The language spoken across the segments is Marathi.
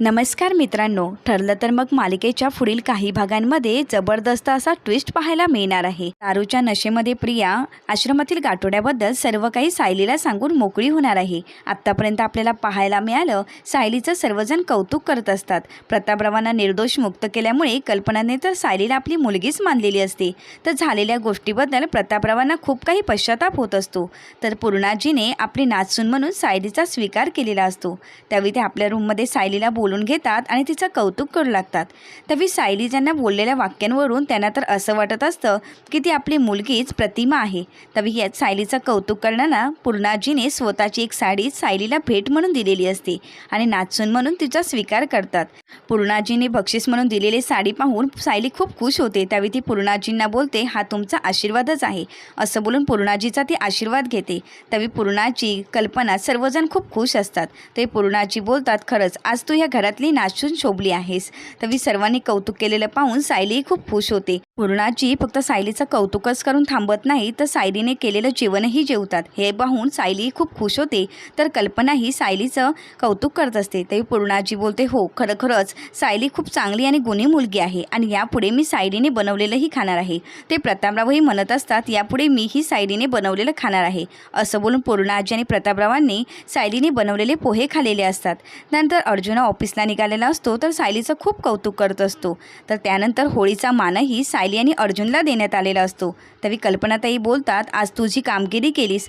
नमस्कार मित्रांनो ठरलं तर मग मालिकेच्या पुढील काही भागांमध्ये जबरदस्त असा ट्विस्ट पाहायला मिळणार आहे. दारूच्या नशेमध्ये प्रिया आश्रमातील गाठोड्याबद्दल सर्व काही सायलीला सांगून मोकळी होणार आहे. आत्तापर्यंत आपल्याला पाहायला मिळालं सायलीचं सर्वजण कौतुक करत असतात. प्रतापरावांना निर्दोष मुक्त केल्यामुळे कल्पनाने तर सायलीला आपली मुलगीच मानलेली असते. तर झालेल्या गोष्टीबद्दल प्रतापरावांना खूप काही पश्चाताप होत असतो. तर पूर्णाजीने आपली नाचसून म्हणून सायलीचा स्वीकार केलेला असतो. त्यावेळी ते आपल्या रूममध्ये सायलीला बोलून घेतात आणि तिचं कौतुक करू लागतात. त्यावेळी सायली ज्यांना बोललेल्या वाक्यांवरून त्यांना तर असं वाटत असतं की ती आपली मुलगीच प्रतिमा आहे. तवी यात सायलीचं कौतुक करणारा पूर्णाजीने स्वतःची एक साडी सायलीला भेट म्हणून दिलेली असते आणि नाचून म्हणून तिचा स्वीकार करतात. पूर्णाजीने बक्षीस म्हणून दिलेली साडी पाहून सायली खूप खुश होते. त्यावेळी ती पूर्णाजींना बोलते हा तुमचा आशीर्वादच आहे. असं बोलून पूर्णाजीचा ती आशीर्वाद घेते. तवी पूर्णाची कल्पना सर्वजण खूप खुश असतात. ते पूर्णाजी बोलतात खरंच आज तू ह्या घरातली नाचून शोभली आहेस. त्यावेळी सर्वांनी कौतुक केलेलं पाहून सायली खूप खुश होते. पूर्णाजी फक्त सायलीचं कौतुकच करून थांबत नाही तर सायलीने केलेलं जेवणही जेवतात. हे पाहून सायली खूप खुश होते. तर कल्पनाही सायलीचं कौतुक करत असते. तेव्हा पूर्णाजी बोलते हो खरोखरच सायली खूप चांगली आणि गुणी मुलगी आहे आणि यापुढे मी सायलीने बनवलेलंही खाणार आहे. ते प्रतापरावही म्हणत असतात यापुढे मीही सायलीने बनवलेलं खाणार आहे. असं बोलून पूर्णाजी आणि प्रतापरावांनी सायलीने बनवलेले पोहे खाल्लेले असतात. त्यानंतर अर्जुना ऑफिस ऑफिसला निघालेला असतो तर सायलीचं खूप कौतुक करत असतो. तर त्यानंतर होळीचा मानही सायली आणि अर्जुनला देण्यात आलेला असतो. तरी कल्पनाताई बोलतात आज तुझी कामगिरी केलीस.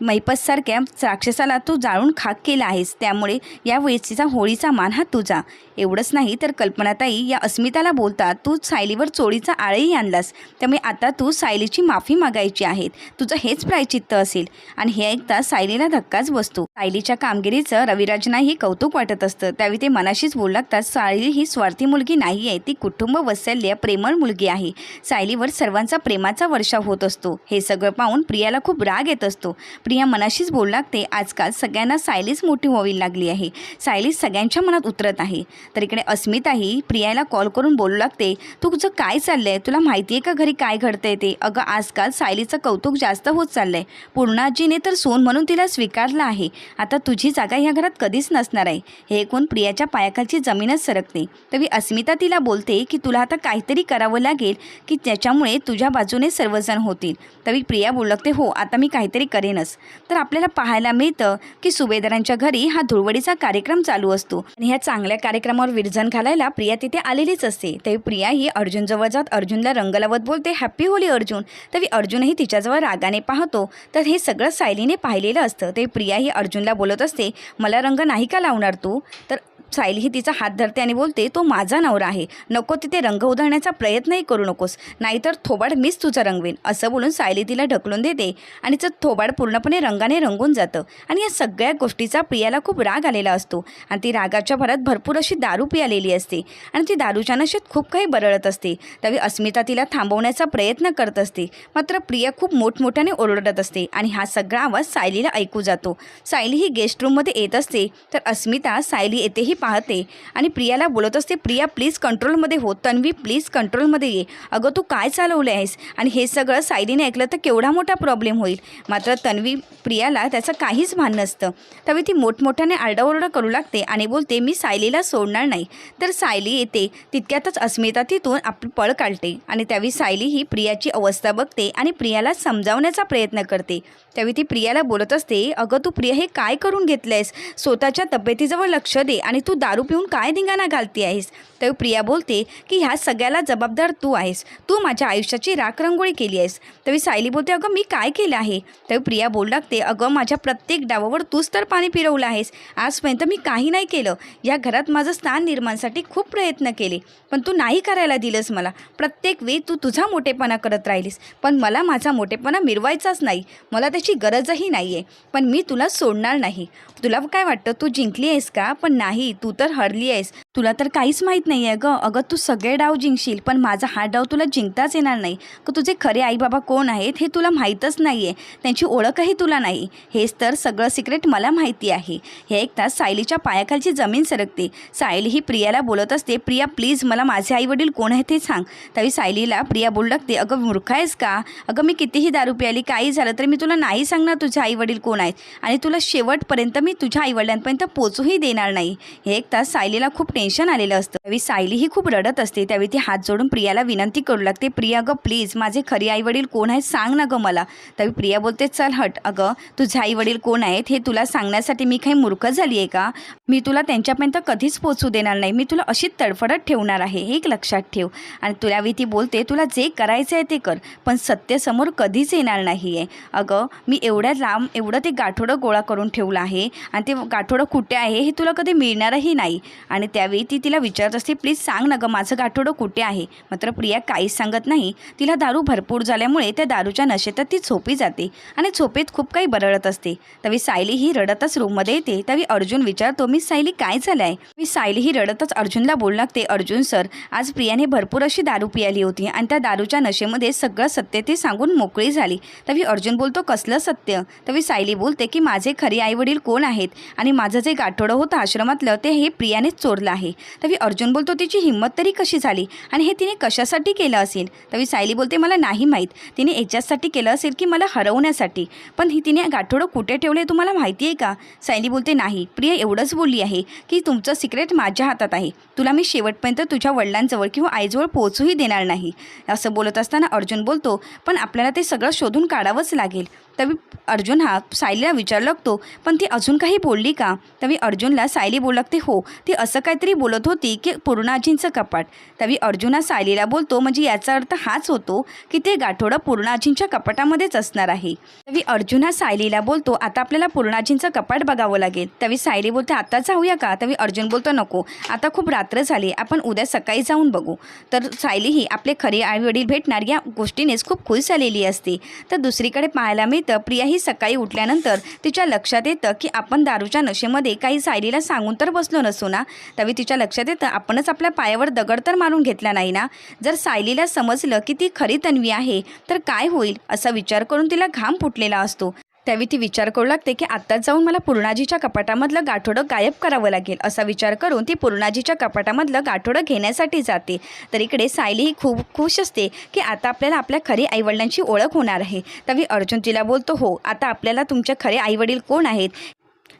मैपतसारख्या राक्षसाला तू जाळून खाक केला आहेस. त्यामुळे या वेळेचा होळीचा मान हा तुझा. एवढंच नाही तर कल्पनाताई या अस्मिताला बोलता तू सायलीवर चोळीचा आळही आणलास. त्यामुळे आता तू सायलीची माफी मागायची आहे. तुझं हेच प्रायचित्त असेल. आणि हे ऐकता सायलीला धक्काच बसतो. सायलीच्या कामगिरीचं रविराजनाही कौतुक वाटत असतं. त्यावेळी ते मनाशीच बोलू लागतात सायली ही स्वार्थी मुलगी नाही आहे. ती कुटुंब वत्सल्य प्रेमळ मुलगी आहे. सायलीवर सर्वांचा प्रेमाचा वर्षाव होत असतो. हे सगळं पाहून प्रियाला खूप राग येत असतो. प्रिया मनाशीच बोलू लागते. आजकाल सगळ्यांना सायलीच मोठी व्हावी लागली आहे. सायली सगळ्यांच्या मनात उतरत आहे. तर इकडे अस्मिताही प्रियाला कॉल करून बोलू लागते. तुझं काय चाललंय? तुला माहिती आहे का घरी काय घडतंय ते? अगं आजकाल सायलीचं कौतुक जास्त होत चाललंय. पूर्णाजीने तर सोन म्हणून तिला स्वीकारलं आहे. आता तुझी जागा ह्या घरात कधीच नसणार आहे. हे ऐकून प्रियाच्या पायाखालची जमीनच सरकते तरी अस्मिता तिला बोलते की तुला आता काहीतरी करावं लागेल की त्याच्यामुळे तुझ्या बाजूने सर्वजण होतील. तरी प्रिया बोलू लागते हो आता मी काहीतरी करेनच. तर आपल्याला पाहायला मिळतं की सुभेदारांच्या घरी हा धुळवडीचा कार्यक्रम चालू असतो. आणि ह्या चांगल्या कार्यक्रमावर विरजन घालायला प्रिया तिथे आलेलीच असते. तरी प्रिया ही अर्जुनजवळ जात अर्जुनला रंग लावत बोलते हॅप्पी होली अर्जुन. तरी अर्जुनही तिच्याजवळ रागाने पाहतो. तर हे सगळं सायलीने पाहिलेलं असतं. ते प्रिया ही अर्जुनला बोलत असते मला रंग नाही का लावणार तू? तर सायली ही तिचा हात धरते आणि बोलते तो माझा नवरा आहे. नको तिथे रंग उधळण्याचा प्रयत्नही करू नकोस. नाहीतर थोबाड मीच तुझं रंगवेन. असं बोलून सायली तिला ढकलून देते आणि तिचं थोबाड पूर्णपणे रंगाने रंगून जातं. आणि या सगळ्या गोष्टीचा प्रियाला खूप राग आलेला असतो. आणि ती रागाच्या भरात भरपूर अशी दारू पियालेली असते. आणि ती दारूच्या नशेत खूप काही बरळत असते. त्यावेळी अस्मिता तिला थांबवण्याचा प्रयत्न करत असते. मात्र प्रिया खूप मोठमोठ्याने ओरडत असते आणि हा सगळा आवाज सायलीला ऐकू जातो. सायली ही गेस्ट रूममध्ये येत असते. तर अस्मिता सायली येतेही पाहते. आणि प्रियाला बोलत असते प्रिया प्लीज कंट्रोलमध्ये हो. तन्वी प्लीज कंट्रोलमध्ये ये. अगं तू काय चालवले आहेस? आणि हे सगळं सायलीने ऐकलं तर केवढा मोठा प्रॉब्लेम होईल. मात्र तन्वी प्रियाला त्याचं काहीच भान नसतं. त्यावेळी ती मोठमोठ्याने आरडाओरडा करू लागते आणि बोलते मी सायलीला सोडणार नाही. तर सायली येते. तितक्यातच अस्मिता तिथून आपली पळ काढते. आणि त्यावेळी सायली ही प्रियाची अवस्था बघते आणि प्रियाला समजावण्याचा प्रयत्न करते. त्यावेळी ती प्रियाला बोलत असते अगं तू प्रिया हे काय करून घेतलंयस? स्वतःच्या तब्येतीजवळ लक्ष दे आणि तू तू दारू पिऊन काय धिंगाणा घालते आहेस? तर प्रिया बोलते की ह्या सगळ्याला जबाबदार तू आहेस. तू माझ्या आयुष्याची राखरंगोळी केली आहेस. तेव्हा सायली बोलते अगं मी काय केलं आहे? तर प्रिया बोल लागते अगं माझ्या प्रत्येक डावावर तूच तर पाणी पिरवलं आहेस. आजपर्यंत मी काही नाही केलं. या घरात माझं स्थान निर्माणसाठी खूप प्रयत्न केले. पण तू नाही करायला दिलंस मला. प्रत्येक वेळी तू तुझा मोठेपणा करत राहिलीस. पण मला माझा मोठेपणा मिरवायचाच नाही. मला त्याची गरजही नाही आहे पण मी तुला सोडणार नाही. तुला काय वाटतं? तू जिंकली आहेस का? पण नाही तू तर हरली आहेस. तुला तर काहीच माहीत नाही आहे गं. अगं तू सगळे डाव जिंकशील पण माझा हा डाव तुला जिंकताच येणार नाही. का तुझे खरे आईबाबा कोण आहेत हे तुला माहीतच नाही आहे त्यांची ओळखही तुला नाही. हेच तर सगळं सिक्रेट मला माहिती आहे. हे ऐकताच सायलीच्या पायाखालची जमीन सरकते. सायली ही प्रियाला बोलत असते प्रिया प्लीज मला माझे आईवडील कोण आहेत ते सांग. त्यावेळी सायलीला प्रिया बोलू लागते अगं मूर्ख आहेस का? अगं मी कितीही दारू प्याली काही झालं तरी मी तुला नाही सांगणार तुझे आईवडील कोण आहेत. आणि तुला शेवटपर्यंत मी तुझ्या आईवडिलांपर्यंत पोचूही देणार नाही. एक तास सायलीला खूप टेन्शन आलेलं असतं. त्यावेळी सायली ही खूप रडत असते. त्यावेळी ती हात जोडून प्रियाला विनंती करू लागते प्रिया गं प्लीज माझे खरी आई वडील कोण आहेत सांग ना गं मला. त्यावेळी प्रिया बोलते चल हट अगं तुझे आई वडील कोण आहेत हे तुला सांगण्यासाठी मी काही मूर्ख झाली आहे का? मी तुला त्यांच्यापर्यंत कधीच पोचू देणार नाही. मी तुला अशीच तडफडत ठेवणार आहे हे एक लक्षात ठेव. आणि तुला ती बोलते तुला जे करायचं आहे ते कर पण सत्य समोर कधीच येणार नाही आहे अगं मी एवढ्या लांब एवढं ते गाठोडं गोळा करून ठेवलं आहे आणि ते गाठोडं कुठे आहे हे तुला कधी मिळणार मिळणारही नाही. आणि त्यावेळी ती तिला विचारत असते प्लीज सांग ना गं माझं गाठोडं कुठे आहे? मात्र प्रिया काहीच सांगत नाही. तिला दारू भरपूर झाल्यामुळे त्या दारूच्या नशेतच ती झोपी जाते आणि झोपेत खूप काही बरळत असते. तवी सायली ही रडतच रूममध्ये येते. त्यावेळी अर्जुन विचारतो मी सायली काय झालं आहे मी सायली ही रडतच अर्जुनला बोलू लागते. अर्जुन सर आज प्रियाने भरपूर अशी दारू पियाली होती आणि त्या दारूच्या नशेमध्ये सगळं सत्य ते सांगून मोकळी झाली. तवी अर्जुन बोलतो कसलं सत्य? तवी सायली बोलते की माझे खरे आईवडील कोण आहेत? आणि माझं जे गाठोडं होतं आश्रमातलं ते हे प्रियानेच चोरलं आहे. तवी अर्जुन बोलतो तिची हिंमत तरी कशी झाली? आणि हे तिने कशासाठी केलं असेल? तवी सायली बोलते मला नाही माहीत. तिने याच्यासाठी केलं असेल की मला हरवण्यासाठी? पण ही तिने गाठोडं कुठे ठेवले तुम्हाला माहिती आहे का? सायली बोलते नाही. प्रिया एवढंच बोलली आहे की तुमचं सिक्रेट माझ्या हातात आहे. तुला मी शेवटपर्यंत तुझ्या वडिलांजवळ किंवा आईजवळ पोहोचूही देणार नाही. असं बोलत असताना अर्जुन बोलतो पण आपल्याला ते सगळं शोधून काढावंच लागेल. त्यावेळी अर्जुन हा सायलीला विचारू लागतो पण ती अजून काही बोलली का? तवी अर्जुनला सायली बोलू लागते हो ती असं काहीतरी बोलत होती की पूर्णाजींचं कपाट. त्यावेळी अर्जुन हा सायलीला बोलतो म्हणजे याचा अर्थ हाच होतो की ते गाठोडं पूर्णाजींच्या कपाटामध्येच असणार आहे. त्यावेळी अर्जुन हा सायलीला बोलतो आता आपल्याला पूर्णाजींचं कपाट बघावं लागेल. तवी सायली बोलते आता जाऊया का? तवी अर्जुन बोलतो नको आता खूप रात्र झाली आपण उद्या सकाळी जाऊन बघू. तर सायली ही आपले खरे आईवडील भेटणार या गोष्टीनेच खूप खुश झालेली असते. तर दुसरीकडे पाहायला मिळतं प्रिया ही सकाळी उठल्यानंतर तिच्या लक्षात येतं की आपण दारूच्या नशेमध्ये काही सायलीला सांगून तर बसलो नसू ना? त्यावेळी तिच्या लक्षात येतं आपणच आपल्या पायावर दगड तर मारून घेतला नाही ना? जर सायलीला समजलं की ती खरी तन्वी आहे तर काय होईल? असा विचार करून तिला घाम फुटलेला असतो. त्यावेळी ती विचार करू लागते की आत्ताच जाऊन मला पूर्णाजीच्या कपाटामधलं गाठोडं गायब करावं लागेल असा विचार करून ती पूर्णाजीच्या कपाटामधलं गाठोडं घेण्यासाठी जाते. तर इकडे सायली ही खूप खुश असते की आता आपल्याला आपल्या खरी आईवडिलांची ओळख होणार आहे. त्यावेळी अर्जुन तिला बोलतो हो आता आपल्याला तुमचे खरे आईवडील कोण आहेत?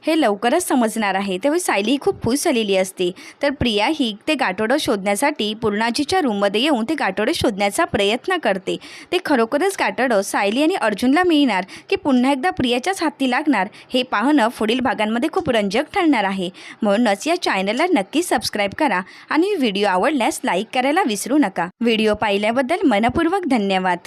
हे लवकरच समजणार आहे. त्यावेळी सायली ही खूप खुश झालेली असते. तर प्रिया ही ते गाठोडं शोधण्यासाठी पूर्णाजीच्या रूममध्ये येऊन ते गाठोडे शोधण्याचा प्रयत्न करते. ते खरोखरच गाठोडं सायली आणि अर्जुनला मिळणार की पुन्हा एकदा प्रियाच्याच हाती लागणार हे पाहणं पुढील भागांमध्ये खूप रंजक ठरणार आहे. म्हणूनच या चॅनलला नक्की सबस्क्राईब करा आणि व्हिडिओ आवडल्यास लाईक करायला विसरू नका. व्हिडिओ पाहिल्याबद्दल मनपूर्वक धन्यवाद.